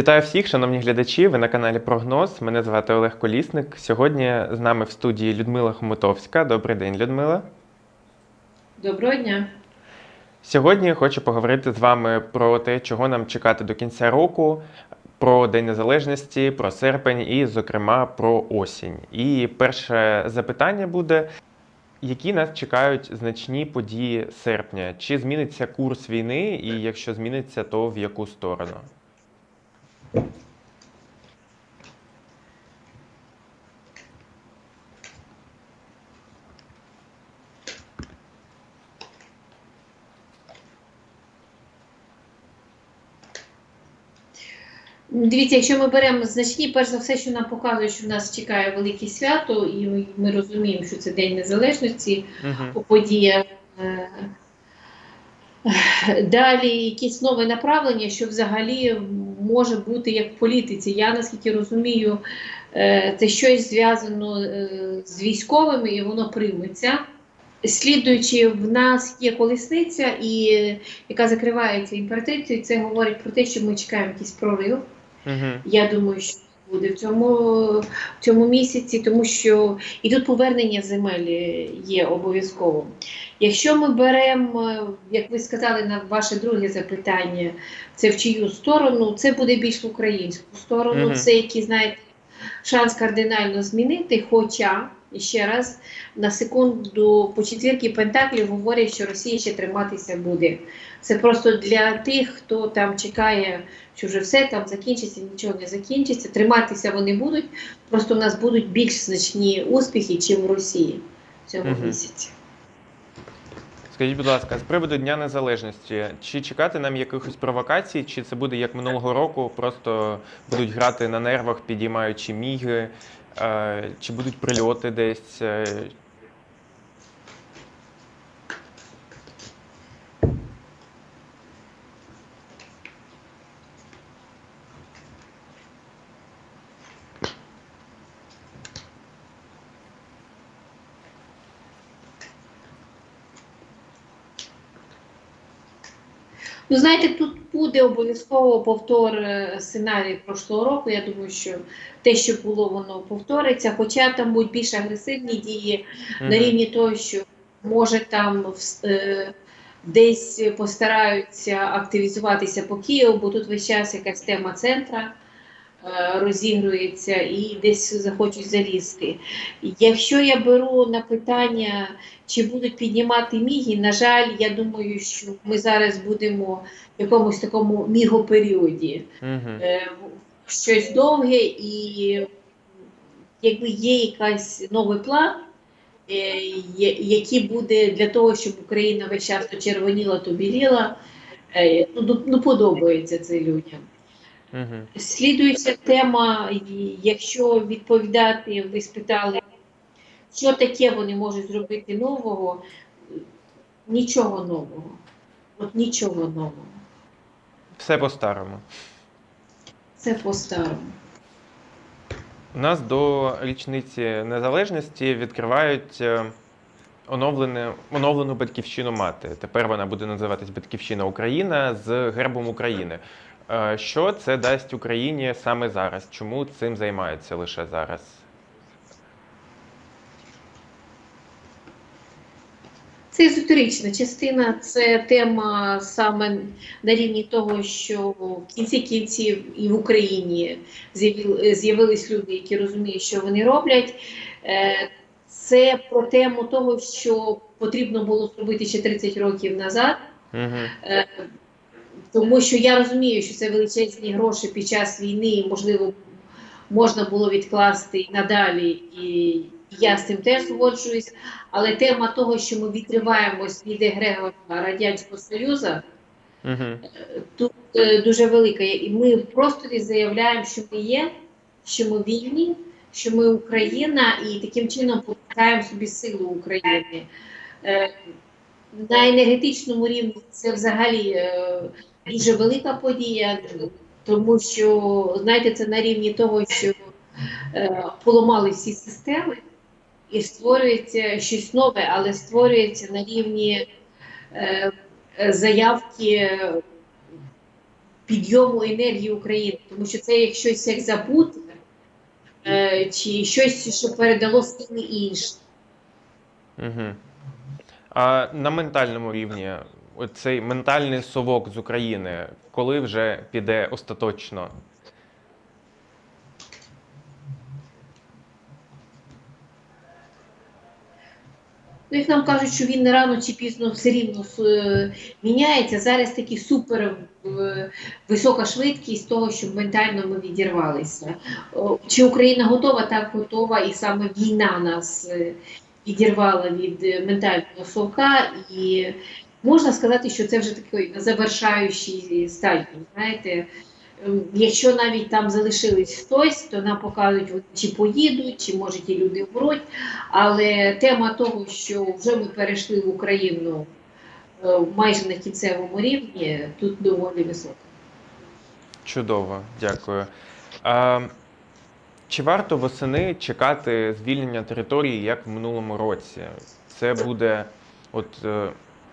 Вітаю всіх, шановні глядачі. Ви на каналі Прогноз. Мене звати Олег Колісник. Сьогодні з нами в студії Людмила Хомутовська. Добрий день, Людмила. Доброго дня. Сьогодні хочу поговорити з вами про те, чого нам чекати до кінця року, про День Незалежності, про серпень і, зокрема, про осінь. І перше запитання буде: які нас чекають значні події серпня? Чи зміниться курс війни? І якщо зміниться, то в яку сторону? Дивіться, якщо ми беремо значні, перш за все, що нам показує, що в нас чекає велике свято, і ми- розуміємо, що це День Незалежності, Угу. подія. е, Далі якісь нове направлення, що взагалі може бути як в політиці. Я наскільки розумію, е, це щось зв'язано е, з військовими, і воно прийметься. Слідуючи, в нас є колесниця, і, яка закривається імператицею, це говорить про те, що ми чекаємо якийсь прорив. Угу. Я думаю, що буде в цьому, в цьому місяці, тому що і тут повернення земель є обов'язково. Якщо ми беремо, е, як ви сказали на ваше друге запитання, це в чию сторону, це буде більш в українську сторону, Мгм. це який, знаєте, шанс кардинально змінити. Хоча, ще раз, на секунду по четвірки Пентаклів говорять, що Росія ще триматися буде. Це просто для тих, хто там чекає, що вже все там закінчиться, нічого не закінчиться. Триматися вони будуть. Просто в нас будуть більш значні успіхи, ніж в Росії в цьому Мгм. місяці. Скажіть, будь ласка, з приводу Дня Незалежності, чи чекати нам якихось провокацій, чи це буде як минулого року, просто будуть грати на нервах, підіймаючи міги, е, чи будуть прильоти десь? Ну, знаєте, тут буде обов'язково повтор е, сценарію прошлого року. Я думаю, що те, що було, воно повториться. Хоча там будуть більш агресивні дії на рівні того, що може там е, десь постараються активізуватися по Києву, бо тут весь час якась тема центра розігрується і десь захочуть залізти. Якщо я беру на питання, чи будуть піднімати міги, на жаль, я думаю, що ми зараз будемо в якомусь такому мігоперіоді е, щось довге, і якби є якийсь новий план, е, який буде для того, щоб Україна весь час то червоніла, то біліла, е, ну, ну подобається це людям. Мгм. Слідуюча тема, і якщо відповідати, ви спитали, що таке вони можуть зробити нового, нічого нового. От нічого нового. Все по-старому. Це по-старому. У нас до річниці незалежності відкривають е, оновлене, оновлену батьківщину мати. Тепер вона буде називатись Батьківщина Україна з гербом України. Е, Що це дасть Україні саме зараз? Чому цим займаються лише зараз? Це езотерична частина, це тема саме на рівні того, що в кінці кінців і в Україні з'явились люди, які розуміють, що вони роблять. Е, Це про тему того, що потрібно було зробити ще 30 років назад. Угу. Тому що я розумію, що це величезні гроші під час війни, і, можливо, можна було відкласти і надалі, і я з цим теж згоджуюсь. Але тема того, що ми відриваємось від егрегора Радянського Союзу, Угу. тут е, дуже велика. І ми просто заявляємо, що ми є, що ми вільні, що ми Україна, і таким чином повертаємо собі силу України. Е, на енергетичному рівні це взагалі е, дуже велика подія, тому що, знаєте, це на рівні того, що е, поламали всі системи і створюється щось нове, але створюється на рівні е, заявки підйому енергії України, тому що це як щось як забути, чи щось, що передало сили іншим. Угу. А на ментальному рівні, цей ментальний совок з України, коли вже піде остаточно? Ну, як нам кажуть, що він не рано чи пізно все рівно е, міняється. Зараз таки супер е, висока швидкість того, щоб ментально ми відірвалися. Чи Україна готова? Так готова, і саме війна нас е, відірвала від ментального совка. І можна сказати, що це вже такий на завершаючій. Знаєте, Ем, Якщо навіть там залишились хтось, то нам покажуть, вони чи поїдуть, чи може ті люди вмруть. Але тема того, що вже ми перейшли в Україну е, майже на кінцевому рівні, тут доволі висока. Чудово, дякую. А, чи варто восени чекати звільнення території, як в минулому році? Це буде, от е,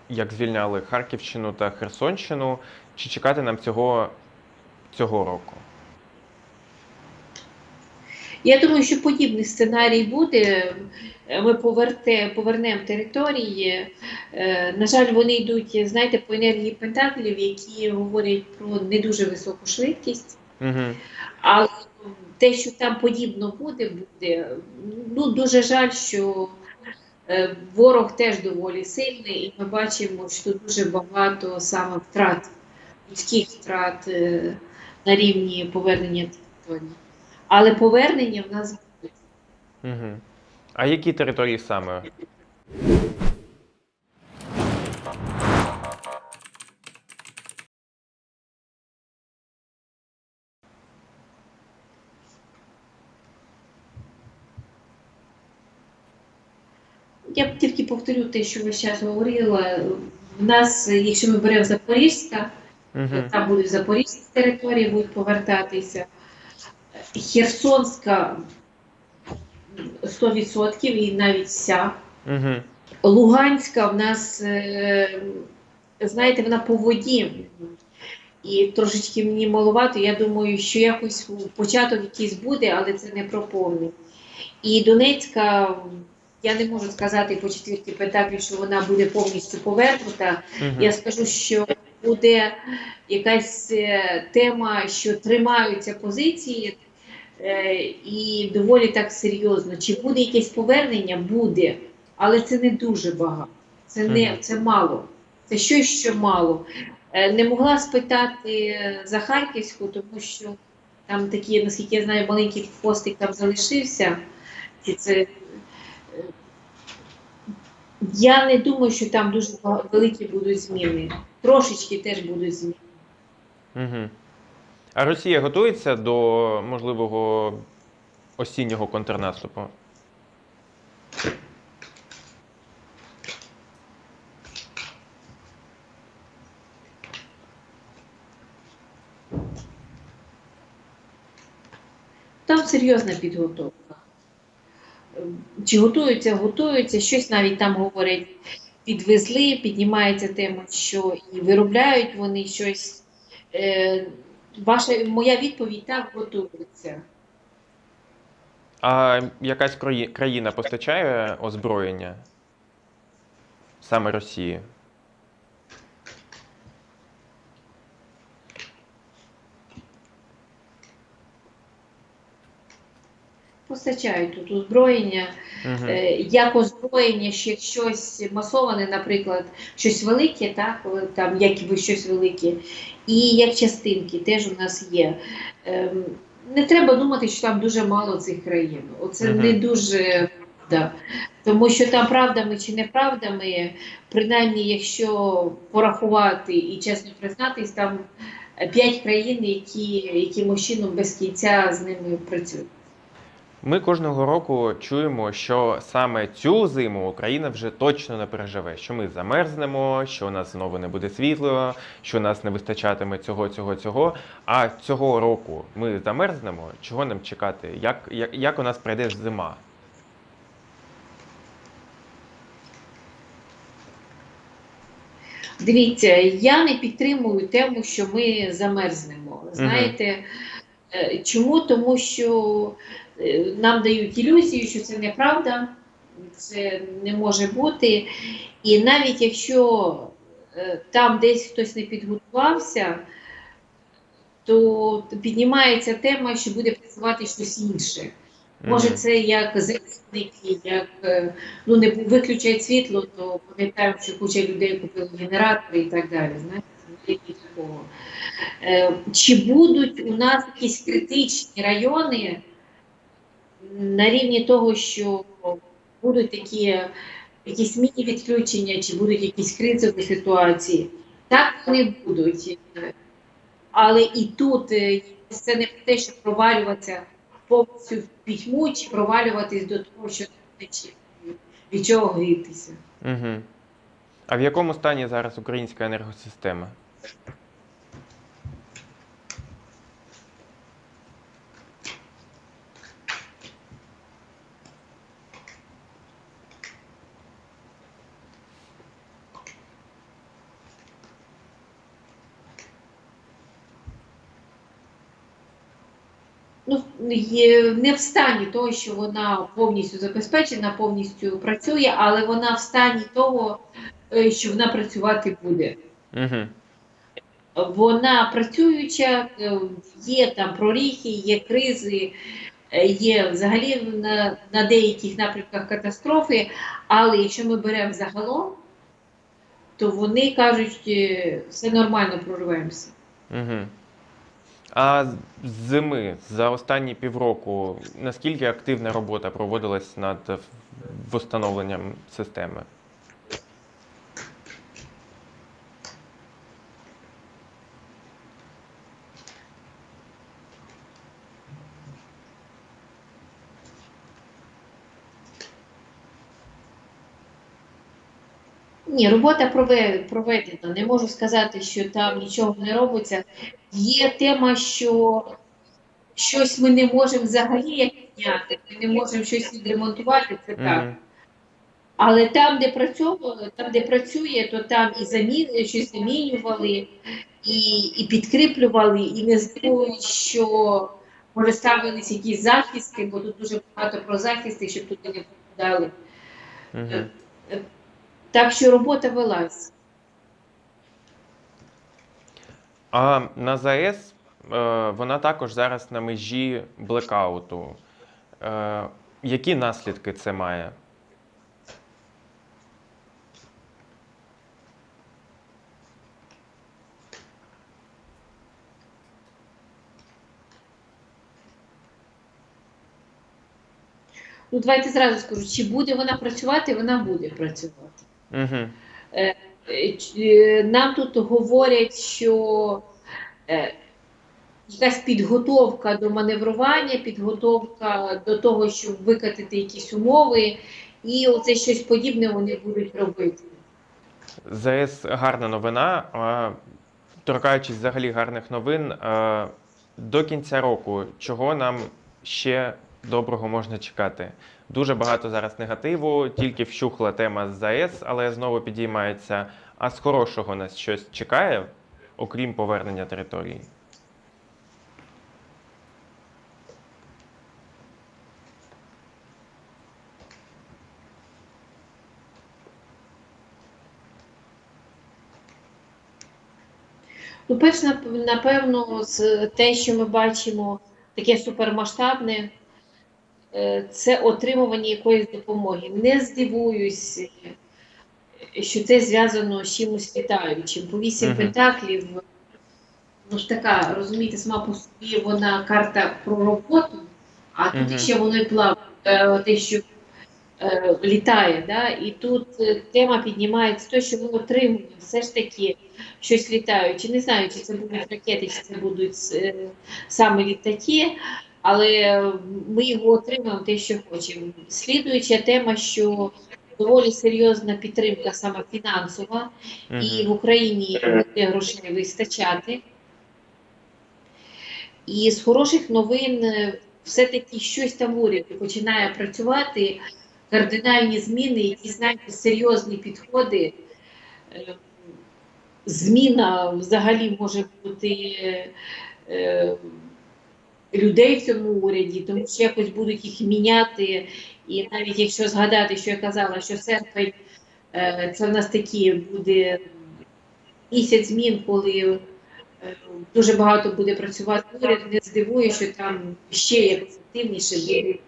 як звільняли Харківщину та Херсонщину, чи чекати нам цього цього року? Я думаю, що подібний сценарій буде. Ми поверте, повернемо території. Е, На жаль, вони йдуть, знаєте, по енергії пентаклів, які говорять про не дуже високу швидкість. Угу. Але те, що там подібно буде, буде. Ну дуже жаль, що е, ворог теж доволі сильний, і ми бачимо, що дуже багато саме втрат, людських втрат е, на рівні повернення території. Але повернення в нас буде. Угу. А які території саме? Я б тільки повторю те, що ви зараз говорила. У нас, якщо ми беремо Запорізька, Угу. там будуть запорізькі території, будуть повертатися. Херсонська 100% і навіть вся. Угу. Луганська в нас, е, знаєте, вона по воді. І трошечки мені маловато. Я думаю, що якось початок якийсь буде, але це не про повний. І Донецька, я не можу сказати по четвірті пентаклі, що вона буде повністю повернута. Угу. Я скажу, що буде якась е, тема, що тримаються позиції е, і доволі так серйозно. Чи буде якесь повернення? Буде, але це не дуже багато. Це не це мало. Це щось, що мало. Е, Не могла спитати за Харківську, тому що там такі, наскільки я знаю, маленький хвостик там залишився. І це я не думаю, що там дуже великі будуть зміни. Трошечки теж будуть зміни. Угу. А Росія готується до можливого осіннього контрнаступу? Там серйозна підготовка. Чи готуються, готуються, щось навіть там говорять, підвезли, піднімається тема, що і виробляють вони щось. Е, Ваша моя відповідь так готується. А якась краї- країна постачає озброєння? Саме Росії? Постачають тут озброєння. Угу. Як озброєння, ще щось масоване, наприклад, щось велике, так, там якби щось велике, і як частинки теж у нас є. Ем, Не треба думати, що там дуже мало цих країн. Оце Мгм. не дуже правда. Тому що там правдами чи неправдами, принаймні, якщо порахувати і чесно признатись, там п'ять країн, які якимось чином без кінця з ними працюють. Ми кожного року чуємо, що саме цю зиму Україна вже точно не переживе, що ми замерзнемо, що у нас знову не буде світло, що у нас не вистачатиме цього, цього, цього. А цього року ми замерзнемо. Чого нам чекати? Як, як, як у нас пройде зима? Дивіться, я не підтримую тему, що ми замерзнемо. Знаєте, е, чому? Тому що нам дають ілюзію, що це неправда, це не може бути. І навіть якщо е, там десь хтось не підготувався, то піднімається тема, що буде працювати щось інше. Може, це як захисники, як е, ну не виключать світло, то пам'ятаємо, що куча людей купили генератори і так далі. Знаєте, такого. Е, Чи будуть у нас якісь критичні райони на рівні того, що будуть такі якісь міні-відключення, чи будуть якісь кризові ситуації? Так вони будуть. Але і тут е, це не про те, щоб провалюватися повністю в пітьму, чи провалюватись до того, що від чого грітися. Угу. А в якому стані зараз українська енергосистема? Ну, є не в стані того, що вона повністю забезпечена, повністю працює, але вона в стані того, е, що вона працювати буде. Угу. Вона працююча, е, є там проріхи, є кризи, е, є взагалі на, на деяких напрямках катастрофи. Але якщо ми беремо загалом, то вони кажуть, все нормально прориваємося. Угу. А зими за останні півроку наскільки активна робота проводилась над встановленням системи? Ні, робота проведена. Не можу сказати, що там нічого не робиться. Є тема, що щось ми не можемо взагалі підняти, ми не можемо щось відремонтувати, це так. Мгм. Але там, де працювали, там, де працює, то там і замін, щось замінювали, і, і підкріплювали, і не здивують, що може ставились якісь захисти, бо тут дуже багато про захисти, щоб туди не попадали. Мгм. Так що робота велась. А на ЗАЕС е, вона також зараз на межі блекауту. Е, які наслідки це має? Ну, давайте зразу скажу, чи буде вона працювати, вона буде працювати. Угу. Нам тут говорять, що якась підготовка до маневрування, підготовка до того, щоб викатити якісь умови, і оце щось подібне вони будуть робити. ЗАЕС гарна новина. Торкаючись взагалі гарних новин, до кінця року чого нам ще доброго можна чекати? Дуже багато зараз негативу, тільки вщухла тема з ЗАЕС, але знову підіймається. А з хорошого нас щось чекає, окрім повернення території? Ну, перш напевно, з те, що ми бачимо, таке супермасштабне, це отримування якоїсь допомоги. Не здивуюсь, е, що це зв'язано з чимось літаючим. По вісім Мгм. пентаклів, ну ж така, розумієте, сама по собі вона карта про роботу, а тут Мгм. ще воно і плаває, е, те, що е, літає. Да? І тут е, тема піднімається те, що ми отримуємо все ж таки щось літаюче. Не знаю, чи це будуть ракети, чи це будуть е, саме літаки, але ми його отримаємо те, що хочемо. Слідуюча тема, що доволі серйозна підтримка саме фінансова, і в Україні буде грошей вистачати. І з хороших новин е, все-таки щось там в уряді починає працювати, кардинальні зміни, які знаєте, серйозні підходи. Е, зміна взагалі може бути е, людей в цьому уряді, тому що якось будуть їх міняти. І навіть якщо згадати, що я казала, що серпень е, це в нас такі буде місяць змін, коли е, дуже багато буде працювати уряд, не здивує, що там ще якось активніше буде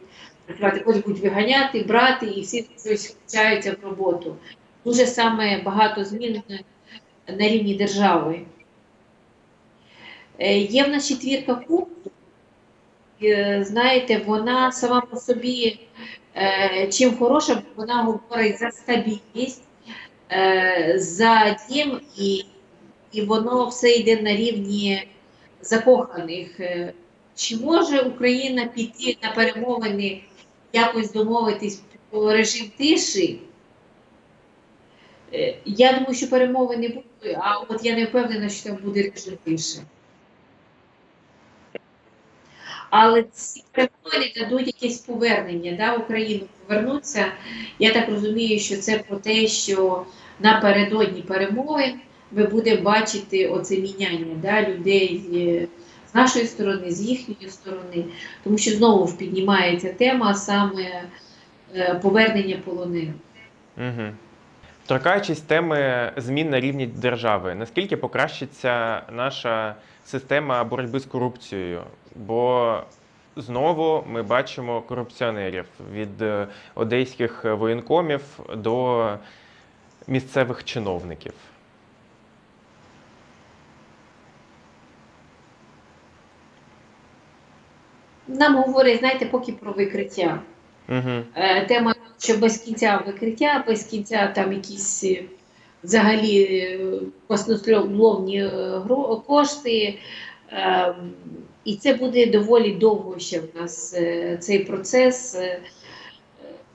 працювати. Когось будуть виганяти, брати, і всі щось включаються в роботу. Дуже саме багато змін на рівні держави. Е, Є в нас четвірка кубків. Знаєте, вона сама по собі е, чим хороша, вона говорить за стабільність, е, за дім, і, і воно все йде на рівні закоханих. Е, Чи може Україна піти на перемовини, якось домовитись про режим тиші? Я думаю, що перемовини будуть, а от я не впевнена, що там буде режим тиші. Але ці перемовини дадуть якесь повернення, да, в Україну повернуться. Я так розумію, що це про те, що напередодні перемовин ми будемо бачити оце міняння да, людей з нашої сторони, з їхньої сторони, тому що знову ж піднімається тема саме е, повернення полонених. Угу. Торкаючись теми змін на рівні держави, наскільки покращиться наша система боротьби з корупцією? Бо знову ми бачимо корупціонерів від е, одеських воєнкомів до місцевих чиновників. Нам говорять, знаєте, поки про викриття. Угу. Тема, що без кінця викриття, без кінця там якісь е, взагалі баснословні е, кошти. Е, І це буде доволі довго ще в нас цей процес.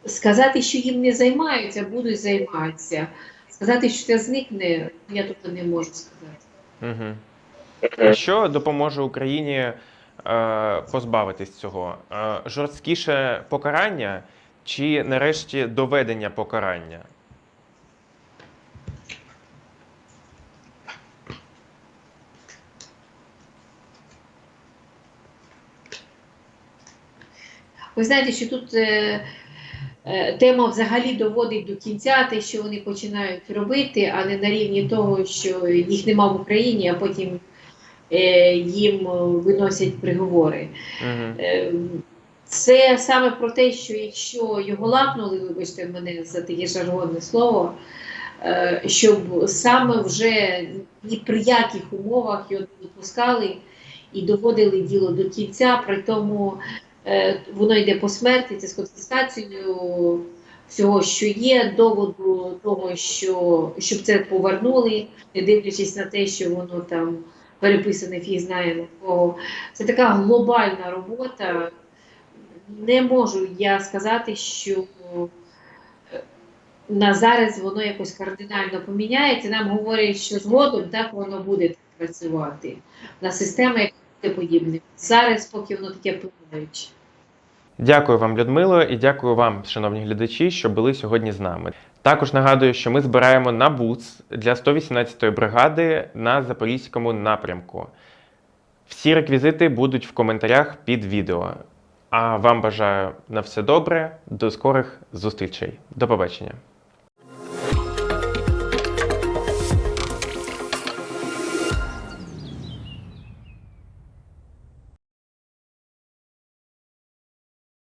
Сказати, що їм не займаються, будуть займатися. Сказати, що це зникне, я тут не можу сказати. Угу. Що допоможе Україні позбавитись цього? Е, жорсткіше покарання чи нарешті доведення покарання? Ви знаєте, що тут е, е, тема взагалі доводить до кінця те, що вони починають робити, а не на рівні того, що їх нема в Україні, а потім е, їм е, виносять приговори. Угу. Е, Це саме про те, що якщо його лапнули, вибачте мене за таке жаргонне слово, е, щоб саме вже ні при яких умовах його не відпускали і доводили діло до кінця, при тому е, воно йде по смерті, це з конфіскацією всього, що є, доводу того, що щоб це повернули, не дивлячись на те, що воно там переписане фіг знає на кого. Це така глобальна робота. Не можу я сказати, що е, на зараз воно якось кардинально поміняється. Нам говорять, що згодом так воно буде працювати. На системи, як подібне. Зараз, поки воно таке плануюче. Дякую вам, Людмило, і дякую вам, шановні глядачі, що були сьогодні з нами. Також нагадую, що ми збираємо на БУЦ для 118-ї бригади на Запорізькому напрямку. Всі реквізити будуть в коментарях під відео. А вам бажаю на все добре, до скорих зустрічей. До побачення.